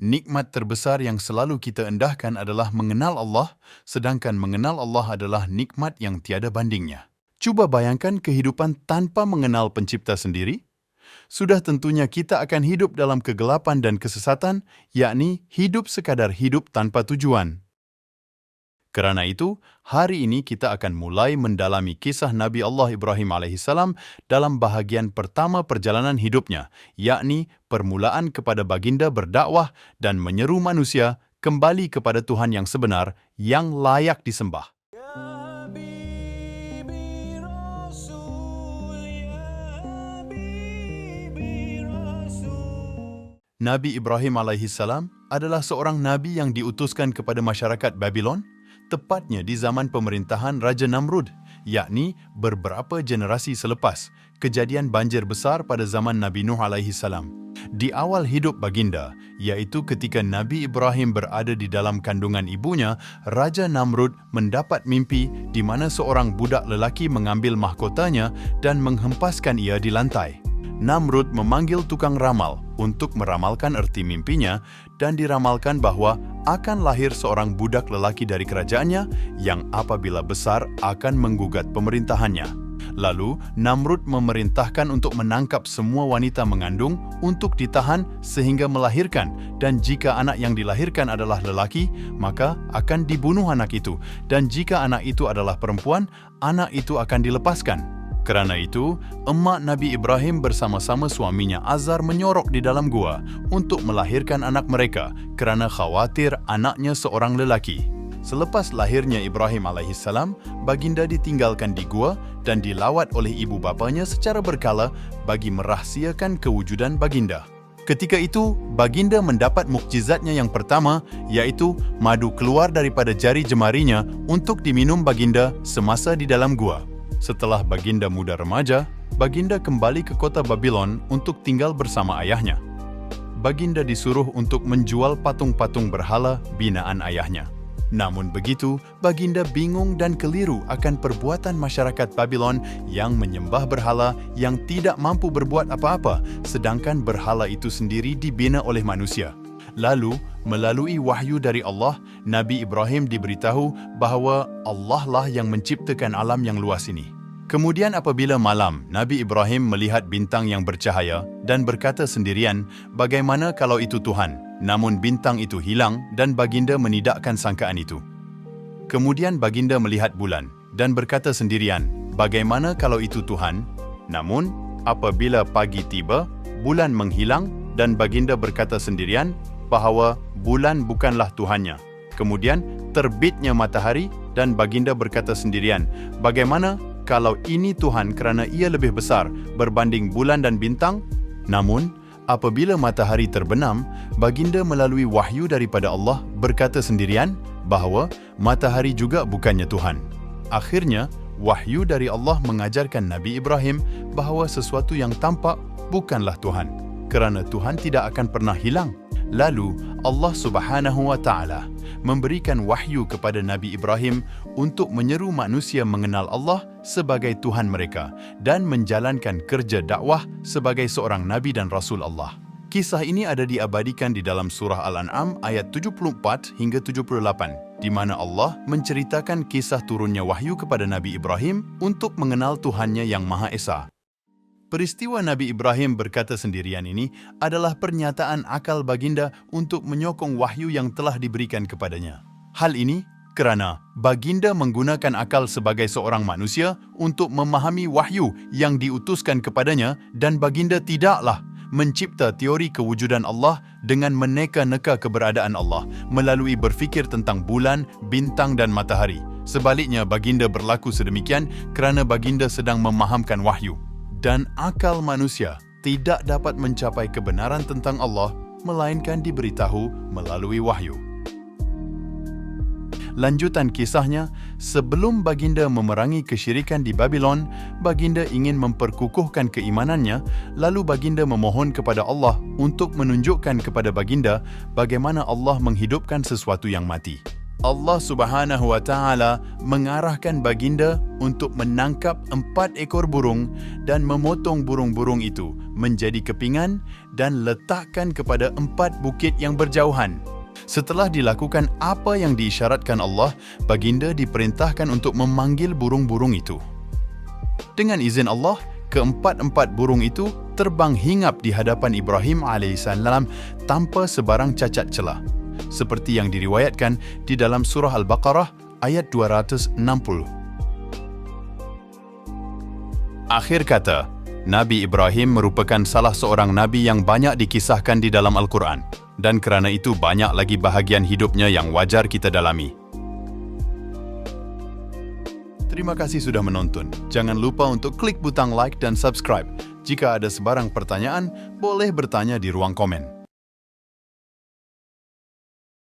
nikmat terbesar yang selalu kita endahkan adalah mengenal Allah, sedangkan mengenal Allah adalah nikmat yang tiada bandingnya. Cuba bayangkan kehidupan tanpa mengenal pencipta sendiri. Sudah tentunya kita akan hidup dalam kegelapan dan kesesatan, yakni hidup sekadar hidup tanpa tujuan. Kerana itu, hari ini kita akan mulai mendalami kisah Nabi Allah Ibrahim AS dalam bahagian pertama perjalanan hidupnya, yakni permulaan kepada baginda berdakwah dan menyeru manusia kembali kepada Tuhan yang sebenar yang layak disembah. Nabi Ibrahim AS adalah seorang nabi yang diutuskan kepada masyarakat Babylon tepatnya di zaman pemerintahan Raja Namrud, yakni beberapa generasi selepas kejadian banjir besar pada zaman Nabi Nuh alaihi salam. Di awal hidup baginda, iaitu ketika Nabi Ibrahim berada di dalam kandungan ibunya, Raja Namrud mendapat mimpi di mana seorang budak lelaki mengambil mahkotanya dan menghempaskan ia di lantai. Namrud memanggil tukang ramal untuk meramalkan erti mimpinya dan diramalkan bahawa akan lahir seorang budak lelaki dari kerajaannya yang apabila besar akan menggugat pemerintahannya. Lalu, Namrud memerintahkan untuk menangkap semua wanita mengandung untuk ditahan sehingga melahirkan dan jika anak yang dilahirkan adalah lelaki, maka akan dibunuh anak itu dan jika anak itu adalah perempuan, anak itu akan dilepaskan. Kerana itu, emak Nabi Ibrahim bersama-sama suaminya Azar menyorok di dalam gua untuk melahirkan anak mereka kerana khawatir anaknya seorang lelaki. Selepas lahirnya Ibrahim AS, baginda ditinggalkan di gua dan dilawat oleh ibu bapanya secara berkala bagi merahsiakan kewujudan baginda. Ketika itu, baginda mendapat mukjizatnya yang pertama, iaitu madu keluar daripada jari jemarinya untuk diminum baginda semasa di dalam gua. Setelah baginda muda remaja, baginda kembali ke kota Babylon untuk tinggal bersama ayahnya. Baginda disuruh untuk menjual patung-patung berhala binaan ayahnya. Namun begitu, baginda bingung dan keliru akan perbuatan masyarakat Babylon yang menyembah berhala yang tidak mampu berbuat apa-apa sedangkan berhala itu sendiri dibina oleh manusia. Lalu, melalui wahyu dari Allah, Nabi Ibrahim diberitahu bahawa Allah lah yang menciptakan alam yang luas ini. Kemudian apabila malam, Nabi Ibrahim melihat bintang yang bercahaya dan berkata sendirian, bagaimana kalau itu Tuhan? Namun bintang itu hilang dan baginda menidakkan sangkaan itu. Kemudian baginda melihat bulan dan berkata sendirian, bagaimana kalau itu Tuhan? Namun, apabila pagi tiba, bulan menghilang dan baginda berkata sendirian, bahawa bulan bukanlah Tuhannya. Kemudian terbitnya matahari dan baginda berkata sendirian, bagaimana kalau ini Tuhan kerana ia lebih besar berbanding bulan dan bintang? Namun, apabila matahari terbenam, baginda melalui wahyu daripada Allah berkata sendirian bahawa matahari juga bukannya Tuhan. Akhirnya, wahyu dari Allah mengajarkan Nabi Ibrahim bahawa sesuatu yang tampak bukanlah Tuhan kerana Tuhan tidak akan pernah hilang. Lalu Allah Subhanahu wa taala memberikan wahyu kepada Nabi Ibrahim untuk menyeru manusia mengenal Allah sebagai Tuhan mereka dan menjalankan kerja dakwah sebagai seorang nabi dan rasul Allah. Kisah ini ada diabadikan di dalam surah Al-An'am ayat 74 hingga 78 di mana Allah menceritakan kisah turunnya wahyu kepada Nabi Ibrahim untuk mengenal Tuhannya yang Maha Esa. Peristiwa Nabi Ibrahim berkata sendirian ini adalah pernyataan akal baginda untuk menyokong wahyu yang telah diberikan kepadanya. Hal ini kerana baginda menggunakan akal sebagai seorang manusia untuk memahami wahyu yang diutuskan kepadanya dan baginda tidaklah mencipta teori kewujudan Allah dengan meneka-neka keberadaan Allah melalui berfikir tentang bulan, bintang dan matahari. Sebaliknya, baginda berlaku sedemikian kerana baginda sedang memahamkan wahyu dan akal manusia tidak dapat mencapai kebenaran tentang Allah melainkan diberitahu melalui wahyu. Lanjutan kisahnya, sebelum baginda memerangi kesyirikan di Babylon, baginda ingin memperkukuhkan keimanannya, lalu baginda memohon kepada Allah untuk menunjukkan kepada baginda bagaimana Allah menghidupkan sesuatu yang mati. Allah Subhanahu wa taala mengarahkan baginda untuk menangkap empat ekor burung dan memotong burung-burung itu menjadi kepingan dan letakkan kepada empat bukit yang berjauhan. Setelah dilakukan apa yang diisyaratkan Allah, baginda diperintahkan untuk memanggil burung-burung itu. Dengan izin Allah, keempat-empat burung itu terbang hingap di hadapan Ibrahim AS tanpa sebarang cacat celah seperti yang diriwayatkan di dalam surah Al-Baqarah ayat 260. Akhir kata, Nabi Ibrahim merupakan salah seorang nabi yang banyak dikisahkan di dalam Al-Quran dan kerana itu banyak lagi bahagian hidupnya yang wajar kita dalami. Terima kasih sudah menonton. Jangan lupa untuk klik butang like dan subscribe. Jika ada sebarang pertanyaan, boleh bertanya di ruang komen.